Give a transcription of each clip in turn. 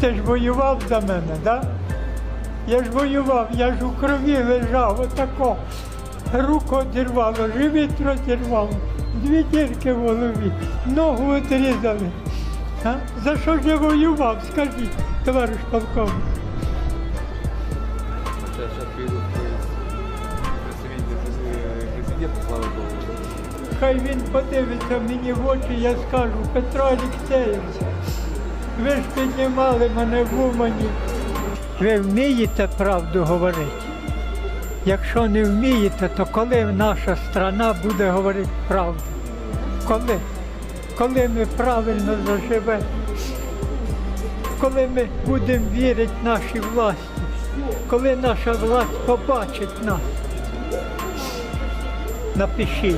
Ти ж воював за мене, да? Я ж воював, я ж у крові лежав, отако. Руку одірвало, живіт розірвало, дві дірки в голові, ногу одрізали. А? За що ж я воював, скажіть, товариш полковник? Хай він подивиться мені в очі, я скажу, Петро Олексійович, ви ж піднімали мене в Умані. Ви вмієте правду говорити? Якщо не вмієте, то коли наша страна буде говорити правду? Коли? Коли ми правильно заживемо? Коли ми будемо вірити нашій власті? Коли наша власть побачить нас? Напишіть,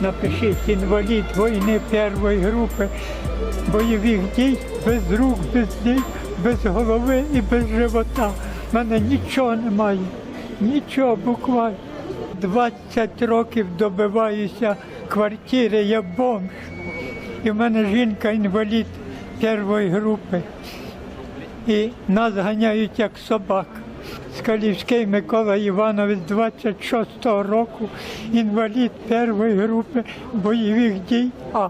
напишіть інвалід війни першої групи бойових дій без рук, без ніг, без голови і без живота. У мене нічого немає, нічого буквально. 20 років добиваюся квартири, я бомж. І в мене жінка інвалід першої групи. І нас ганяють як собак. Скалівський Микола Іванович 26-го року, інвалід першої групи бойових дій. А